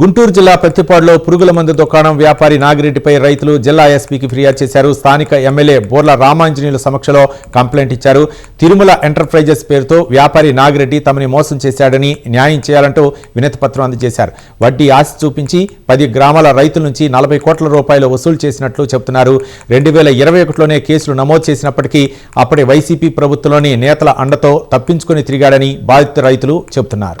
గుంటూరు జిల్లా పెత్తిపాడులో పురుగుల మందు దుకాణం వ్యాపారి నాగిరెడ్డిపై రైతులు జిల్లా ఎస్పీకి ఫిర్యాదు చేశారు. స్థానిక ఎమ్మెల్యే బోర్ల రామాంజనేయుల సమక్షంలో కంప్లైంట్ ఇచ్చారు. తిరుమల ఎంటర్ప్రైజెస్ పేరుతో వ్యాపారి నాగిరెడ్డి తమని మోసం చేశాడని న్యాయం చేయాలంటూ వినతిపత్రం అందజేశారు. వడ్డీ ఆశ చూపించి పది గ్రామాల రైతుల నుంచి నలభై కోట్ల రూపాయలు వసూలు చేసినట్లు చెబుతున్నారు. రెండు వేల ఇరవై ఒకటిలోనే కేసులు నమోదు చేసినప్పటికీ అప్పటి వైసీపీ ప్రభుత్వంలోని నేతల అండతో తప్పించుకుని తిరిగాడని బాధిత రైతులు చెబుతున్నారు.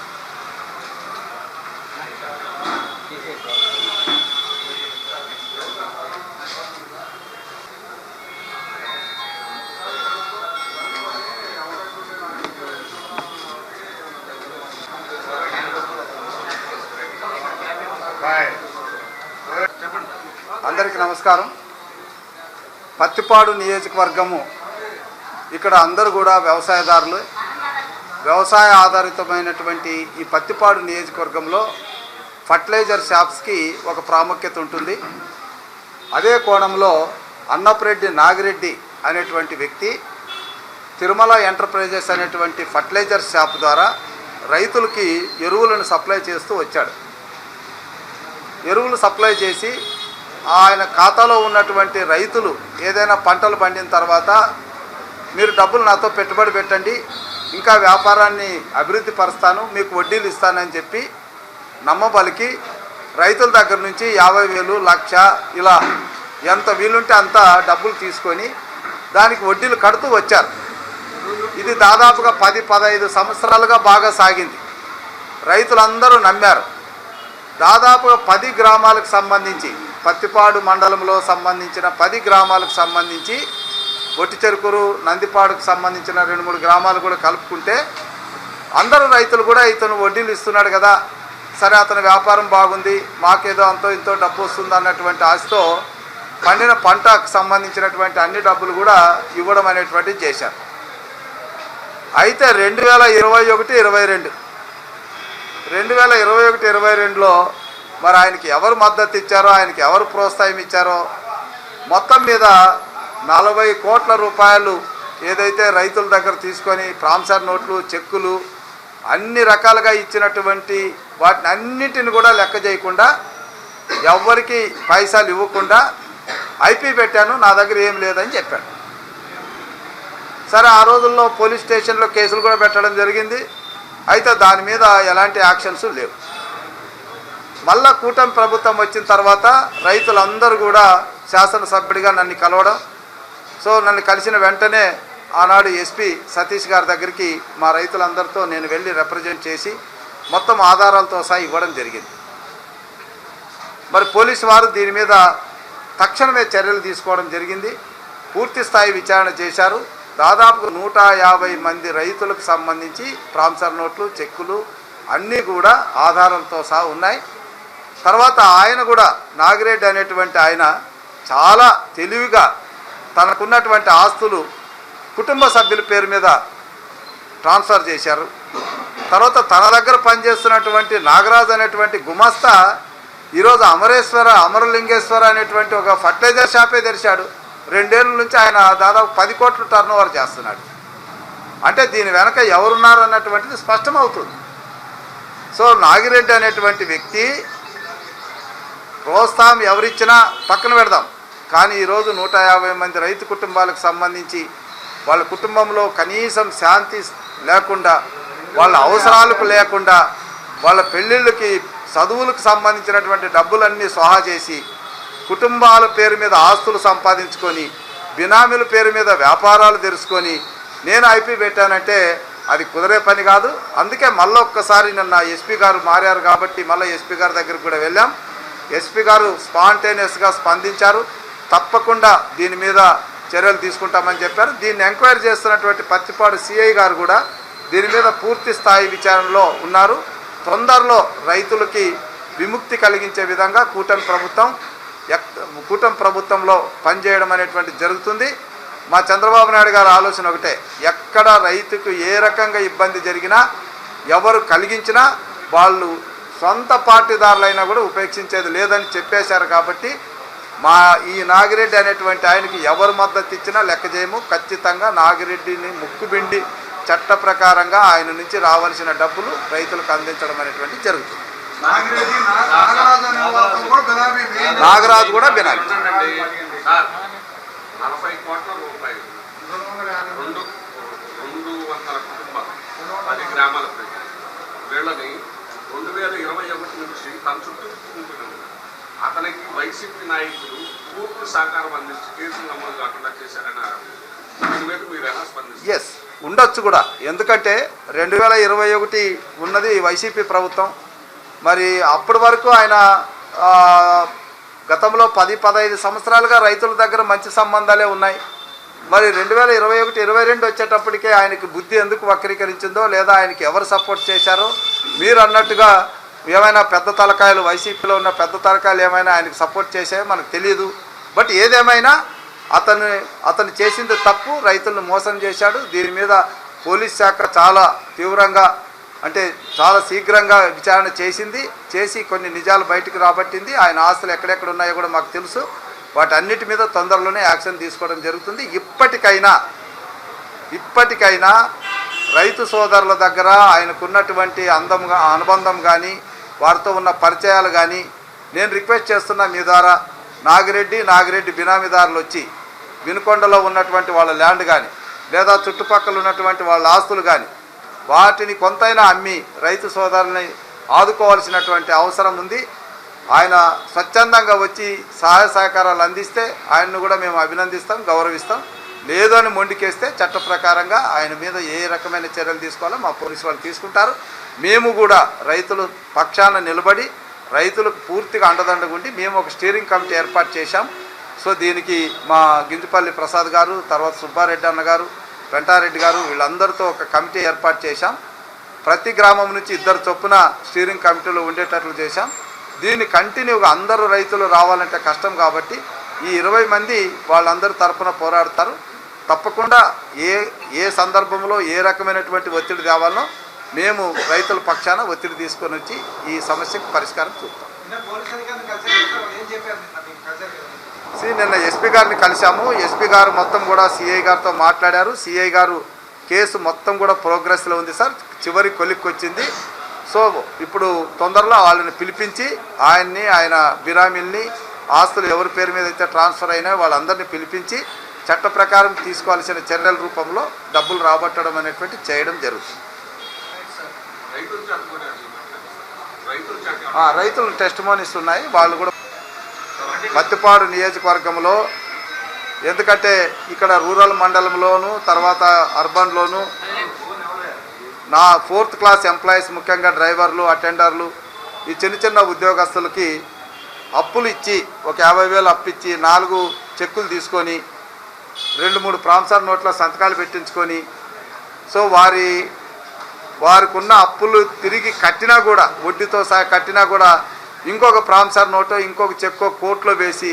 అందరికీ నమస్కారం. పత్తిపాడు నియోజకవర్గము ఇక్కడ అందరూ కూడా వ్యవసాయదారులు. వ్యవసాయ ఆధారితమైనటువంటి ఈ పత్తిపాడు నియోజకవర్గంలో ఫర్టిలైజర్ షాప్స్కి ఒక ప్రాముఖ్యత ఉంటుంది. అదే కోణంలో అన్నపరెడ్డి నాగిరెడ్డి అనేటువంటి వ్యక్తి తిరుమల ఎంటర్ప్రైజెస్ అనేటువంటి ఫర్టిలైజర్ షాప్ ద్వారా రైతులకి ఎరువులను సప్లై చేస్తూ వచ్చాడు. ఎరువులు సప్లై చేసి ఆయన ఖాతాలో ఉన్నటువంటి రైతులు ఏదైనా పంటలు పండిన తర్వాత మీరు డబ్బులు నాతో పెట్టుబడి పెట్టండి ఇంకా వ్యాపారాన్ని అభివృద్ధి పరుస్తాను మీకు వడ్డీలు ఇస్తానని చెప్పి నమ్మబలికి రైతుల దగ్గర నుంచి యాభై వేలు లక్ష ఇలా ఎంత వీలుంటే అంత డబ్బులు తీసుకొని దానికి వడ్డీలు కడుతూ వచ్చారు. ఇది దాదాపుగా పది పదహైదు సంవత్సరాలుగా బాగా సాగింది. రైతులందరూ నమ్మారు. దాదాపుగా పది గ్రామాలకు సంబంధించి పత్తిపాడు మండలంలో సంబంధించిన పది గ్రామాలకు సంబంధించి ఒట్టి చెరుకురు నందిపాడుకు సంబంధించిన రెండు మూడు గ్రామాలు కూడా కలుపుకుంటే అందరూ రైతులు కూడా ఇతను వడ్డీలు ఇస్తున్నాడు కదా. సరే అతని వ్యాపారం బాగుంది మాకేదో అంతో ఇంతో డబ్బు వస్తుంది అన్నటువంటి ఆశతో పండిన పంటకు సంబంధించినటువంటి అన్ని డబ్బులు కూడా ఇవ్వడం అనేటువంటిది చేశారు. అయితే రెండు వేల ఇరవై ఒకటి ఇరవై రెండు రెండు వేల ఇరవై ఒకటి ఇరవై రెండులో మరి ఆయనకి ఎవరు మద్దతు ఇచ్చారో ఆయనకి ఎవరు ప్రోత్సాహం ఇచ్చారో మొత్తం మీద నలభై కోట్ల రూపాయలు ఏదైతే రైతుల దగ్గర తీసుకొని ప్రాంసర్ నోట్లు చెక్కులు అన్ని రకాలుగా ఇచ్చినటువంటి వాటిని అన్నిటిని కూడా లెక్క చేయకుండా ఎవ్వరికి పైసలు ఇవ్వకుండా ఐపీ పెట్టాను నా దగ్గర ఏం లేదని చెప్పాడు. సరే ఆ రోజుల్లో పోలీస్ స్టేషన్లో కేసులు కూడా పెట్టడం జరిగింది. అయితే దాని మీద ఎలాంటి యాక్షన్స్ లేవు. మళ్ళా కూటమి ప్రభుత్వం వచ్చిన తర్వాత రైతులందరూ కూడా శాసనసభ్యుడిగా నన్ను కలవడం. సో నన్ను కలిసిన వెంటనే ఆనాడు ఎస్పీ సతీష్ గారి దగ్గరికి మా రైతులందరితో నేను వెళ్ళి రిప్రజెంట్ చేసి మొత్తం ఆధారాలతో సహా ఇవ్వడం జరిగింది. మరి పోలీసు వారు దీని మీద తక్షణమే చర్యలు తీసుకోవడం జరిగింది. పూర్తి స్థాయి విచారణ చేశారు. దాదాపు నూట యాభై మంది రైతులకు సంబంధించి ప్రాంసర్ నోట్లు చెక్కులు అన్నీ కూడా ఆధారాలతో సహా ఉన్నాయి. తర్వాత ఆయన కూడా నాగిరెడ్డి అనేటువంటి ఆయన చాలా తెలివిగా తనకున్నటువంటి ఆస్తులు కుటుంబ సభ్యుల పేరు మీద ట్రాన్స్ఫర్ చేశారు. తర్వాత తన దగ్గర పనిచేస్తున్నటువంటి నాగరాజ్ అనేటువంటి గుమస్తా ఈరోజు అమరేశ్వర అమరలింగేశ్వర అనేటువంటి ఒక ఫర్టిలైజర్ షాపే తెరిచాడు. రెండేళ్ళ నుంచి ఆయన దాదాపు పది కోట్లు టర్న్ ఓవర్ చేస్తున్నాడు. అంటే దీని వెనక ఎవరున్నారు అన్నటువంటిది స్పష్టమవుతుంది. సో నాగిరెడ్డి అనేటువంటి వ్యక్తి ప్రోత్సాహం ఎవరిచ్చినా పక్కన పెడదాం. కానీ ఈరోజు నూట యాభై మంది రైతు కుటుంబాలకు సంబంధించి వాళ్ళ కుటుంబంలో కనీసం శాంతి లేకుండా వాళ్ళ అవసరాలకు లేకుండా వాళ్ళ పెళ్ళిళ్ళకి చదువులకు సంబంధించినటువంటి డబ్బులన్నీ సోహా చేసి కుటుంబాల పేరు మీద ఆస్తులు సంపాదించుకొని బినామీల పేరు మీద వ్యాపారాలు తెరుచుకొని నేను ఐపీ పెట్టానంటే అది కుదిరే పని కాదు. అందుకే మళ్ళీ ఒక్కసారి నిన్న ఎస్పీ గారు మారారు కాబట్టి మళ్ళీ ఎస్పీ గారి దగ్గరికి కూడా వెళ్ళాం. ఎస్పీ గారు స్పాంటేనియస్గా స్పందించారు. తప్పకుండా దీని మీద చర్యలు తీసుకుంటామని చెప్పారు. దీన్ని ఎంక్వైరీ చేస్తున్నటువంటి పత్తిపాడు సిఐ గారు కూడా దీని మీద పూర్తి స్థాయి విచారణలో ఉన్నారు. తొందరలో రైతులకి విముక్తి కలిగించే విధంగా కూటమి ప్రభుత్వం ఎక్- కూటమి ప్రభుత్వంలో పనిచేయడం అనేటువంటి జరుగుతుంది. మా చంద్రబాబు నాయుడు గారి ఆలోచన ఒకటే ఎక్కడ రైతుకు ఏ రకంగా ఇబ్బంది జరిగినా ఎవరు కలిగించినా వాళ్ళు సొంత పార్టీదారులైనా కూడా ఉపేక్షించేది లేదని చెప్పేశారు కాబట్టి మా ఈ నాగిరెడ్డి అనేటువంటి ఆయనకి ఎవరు మద్దతు ఇచ్చినా లెక్క చేయము. ఖచ్చితంగా నాగిరెడ్డిని ముక్కుబిండి చట్ట ప్రకారంగా ఆయన నుంచి రావాల్సిన డబ్బులు రైతులకు అందించడం అనేటువంటి జరుగుతుంది. నాగరాజు కూడా బినామీ నలభై కోట్ల రూపాయలు. రెండు రెండు వందల కుటుంబాలు. పది గ్రామాల ప్రజలు వీళ్ళని రెండు వేల ఇరవై ఒకటి నుంచి తన చుట్టూ తిప్పుకుంటూనే అతనికి వైసీపీ నాయకులు పూర్తి సహకారం అందించి కేసులు నమోదు కాకుండా చేశారని దీని మీద మీరు ఎలా స్పందిస్తారు? ఎస్ ఉండొచ్చు కూడా. ఎందుకంటే రెండు వేల ఇరవై ఒకటి ఉన్నది వైసీపీ ప్రభుత్వం. మరి అప్పటి వరకు ఆయన గతంలో పది పదహైదు సంవత్సరాలుగా రైతుల దగ్గర మంచి సంబంధాలే ఉన్నాయి. మరి రెండు వేల ఇరవై ఒకటి ఇరవై రెండు వచ్చేటప్పటికే ఆయనకి బుద్ధి ఎందుకు వక్రీకరించిందో లేదా ఆయనకి ఎవరు సపోర్ట్ చేశారో మీరు అన్నట్టుగా ఏమైనా పెద్ద తలకాయలు వైసీపీలో ఉన్న పెద్ద తలకాయలు ఏమైనా ఆయనకు సపోర్ట్ చేసే మనకు తెలియదు బట్ ఏదేమైనా అతను అతను చేసింది తప్పు రైతులను మోసం చేశాడు. దీని మీద పోలీస్ శాఖ చాలా తీవ్రంగా అంటే చాలా శీఘ్రంగా విచారణ చేసింది. చేసి కొన్ని నిజాలు బయటకు రాబట్టింది. ఆయన ఆస్తులు ఎక్కడెక్కడ ఉన్నాయో కూడా మాకు తెలుసు. వాటన్నిటి మీద తొందరలోనే యాక్షన్ తీసుకోవడం జరుగుతుంది. ఇప్పటికైనా ఇప్పటికైనా రైతు సోదరుల దగ్గర ఆయనకున్నటువంటి అందంగా అనుబంధం కానీ వారితో ఉన్న పరిచయాలు కానీ నేను రిక్వెస్ట్ చేస్తున్నా మీ ద్వారా నాగిరెడ్డి నాగిరెడ్డి బినామీదారులు వచ్చి వినుకొండలో ఉన్నటువంటి వాళ్ళ ల్యాండ్ కానీ లేదా చుట్టుపక్కల ఉన్నటువంటి వాళ్ళ ఆస్తులు కానీ వాటిని కొంతైనా అమ్మి రైతు సోదరుల్ని ఆదుకోవాల్సినటువంటి అవసరం ఉంది. ఆయన స్వచ్ఛందంగా వచ్చి సహాయ సహకారాలు అందిస్తే ఆయన్ను కూడా మేము అభినందిస్తాం గౌరవిస్తాం. లేదని మొండికేస్తే చట్ట ప్రకారంగా ఆయన మీద ఏ రకమైన చర్యలు తీసుకోవాలో మా పోలీసు వాళ్ళు తీసుకుంటారు. మేము కూడా రైతులు పక్షాన నిలబడి రైతులకు పూర్తిగా అండదండగుండి మేము ఒక స్టీరింగ్ కమిటీ ఏర్పాటు చేశాం. సో దీనికి మా గింజపల్లి ప్రసాద్ గారు తర్వాత సుబ్బారెడ్డి అన్న గారు వెంటారెడ్డి గారు వీళ్ళందరితో ఒక కమిటీ ఏర్పాటు చేశాం. ప్రతి గ్రామం నుంచి ఇద్దరు చొప్పున స్టీరింగ్ కమిటీలో ఉండేటట్లు చేశాం. దీన్ని కంటిన్యూగా అందరూ రైతులు రావాలంటే కష్టం కాబట్టి ఈ ఇరవై మంది వాళ్ళందరి తరపున పోరాడతారు. తప్పకుండా ఏ ఏ సందర్భంలో ఏ రకమైనటువంటి ఒత్తిడి తేవాలనో మేము రైతుల పక్షాన ఒత్తిడి తీసుకొని వచ్చి ఈ సమస్యకు పరిష్కారం చూస్తాం నిన్న ఎస్పీ గారిని కలిశాము. ఎస్పీ గారు మొత్తం కూడా సిఐ గారితో మాట్లాడారు. సిఐ గారు కేసు మొత్తం కూడా ప్రోగ్రెస్లో ఉంది సార్. చివరి కొలిక్కి వచ్చింది. సో ఇప్పుడు తొందరలో వాళ్ళని పిలిపించి ఆయన్ని ఆయన బిరామీల్ని ఆస్తులు ఎవరి పేరు మీద అయితే ట్రాన్స్ఫర్ అయినా వాళ్ళందరినీ పిలిపించి చట్ట ప్రకారం తీసుకోవాల్సిన చర్యల రూపంలో డబ్బులు రాబట్టడం అనేటువంటి చేయడం జరుగుతుంది. రైతుల ఆ, రైతులు టెస్ట్ మోనీస్ ఉన్నాయి. వాళ్ళు కూడా మత్తిపాడు నియోజకవర్గంలో ఎందుకంటే ఇక్కడ రూరల్ మండలంలోను తర్వాత అర్బన్లోను నా ఫోర్త్ క్లాస్ ఎంప్లాయీస్ ముఖ్యంగా డ్రైవర్లు అటెండర్లు ఈ చిన్న చిన్న ఉద్యోగస్తులకి అప్పులు ఇచ్చి ఒక యాభై వేలు అప్పు ఇచ్చి నాలుగు చెక్కులు తీసుకొని రెండు మూడు ప్రాంసార్ నోట్ల సంతకాలు పెట్టించుకొని సో వారి వారికి ఉన్న అప్పులు తిరిగి కట్టినా కూడా వడ్డీతో సహా కట్టినా కూడా ఇంకొక ప్రాంసార్ నోటో ఇంకొక చెక్కో కోర్టులో వేసి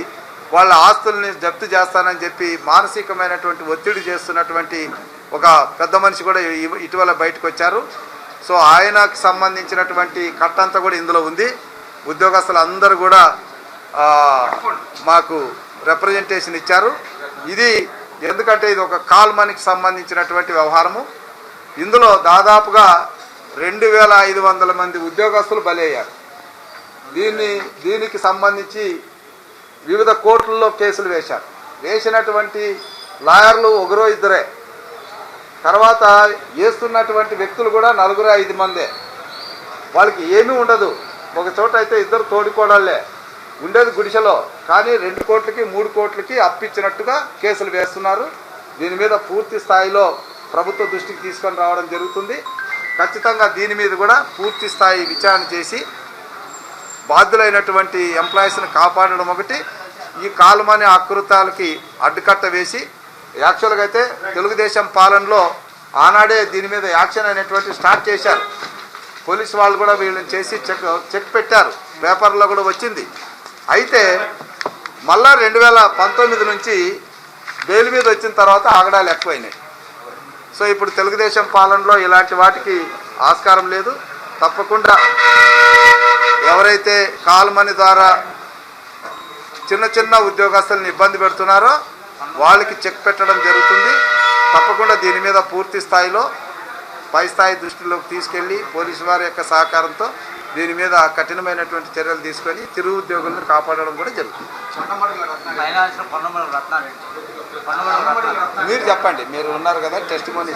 వాళ్ళ ఆస్తుల్ని జప్తు చేస్తానని చెప్పి మానసికమైనటువంటి ఒత్తిడి చేస్తున్నటువంటి ఒక పెద్ద మనిషి కూడా ఇటీవల బయటకు వచ్చారు. సో ఆయనకు సంబంధించినటువంటి కట్టంతా కూడా ఇందులో ఉంది. ఉద్యోగస్తులు అందరూ కూడా మాకు రిప్రజెంటేషన్ ఇచ్చారు. ఇది ఎందుకంటే ఇది ఒక కాల్ మనీకి సంబంధించినటువంటి వ్యవహారము. ఇందులో దాదాపుగా రెండు వేల ఐదు వందల మంది ఉద్యోగస్తులు బలయ్యారు దీన్ని దీనికి సంబంధించి వివిధ కోర్టుల్లో కేసులు వేశారు. వేసినటువంటి లాయర్లు ఒకరో ఇద్దరే. తర్వాత వేస్తున్నటువంటి వ్యక్తులు కూడా నలుగురు ఐదు మందే. వాళ్ళకి ఏమీ ఉండదు. ఒక చోట అయితే ఇద్దరు తోడికోడళ్ళే ఉండేది గుడిసెలో. కానీ రెండు కోట్లకి మూడు కోట్లకి అప్పిచ్చినట్టుగా కేసులు వేస్తున్నారు. దీని మీద పూర్తి స్థాయిలో ప్రభుత్వ దృష్టికి తీసుకొని రావడం జరుగుతుంది. ఖచ్చితంగా దీని మీద కూడా పూర్తి స్థాయి విచారణ చేసి బాధ్యులైనటువంటి ఎంప్లాయీస్ని కాపాడడం ఒకటి. ఈ కాలుమని ఆకృతాలకి అడ్డుకట్ట వేసి యాక్చువల్గా అయితే తెలుగుదేశం పాలనలో ఆనాడే దీని మీద యాక్షన్ అనేటువంటి స్టార్ట్ చేశారు. పోలీసు వాళ్ళు కూడా వీళ్ళని చేసి చెక్ చెక్ పెట్టారు. పేపర్లో కూడా వచ్చింది. అయితే మళ్ళా రెండు వేల పంతొమ్మిది నుంచి బెయిల్ మీద వచ్చిన తర్వాత ఆగడాలు ఎక్కువైనాయి. సో ఇప్పుడు తెలుగుదేశం పాలనలో ఇలాంటి వాటికి ఆస్కారం లేదు. తప్పకుండా ఎవరైతే కాల్ మనీ ద్వారా చిన్న చిన్న ఉద్యోగస్తులను ఇబ్బంది పెడుతున్నారో వాళ్ళకి చెక్ పెట్టడం జరుగుతుంది. తప్పకుండా దీని మీద పూర్తి స్థాయిలో పై స్థాయి దృష్టిలోకి తీసుకెళ్ళి పోలీసు వారి యొక్క సహకారంతో దీని మీద కఠినమైనటువంటి చర్యలు తీసుకొని చిరు ఉద్యోగులను కాపాడడం కూడా జరుగుతుంది. మీరు చెప్పండి మీరు ఉన్నారు కదా టెస్ట్ మనీ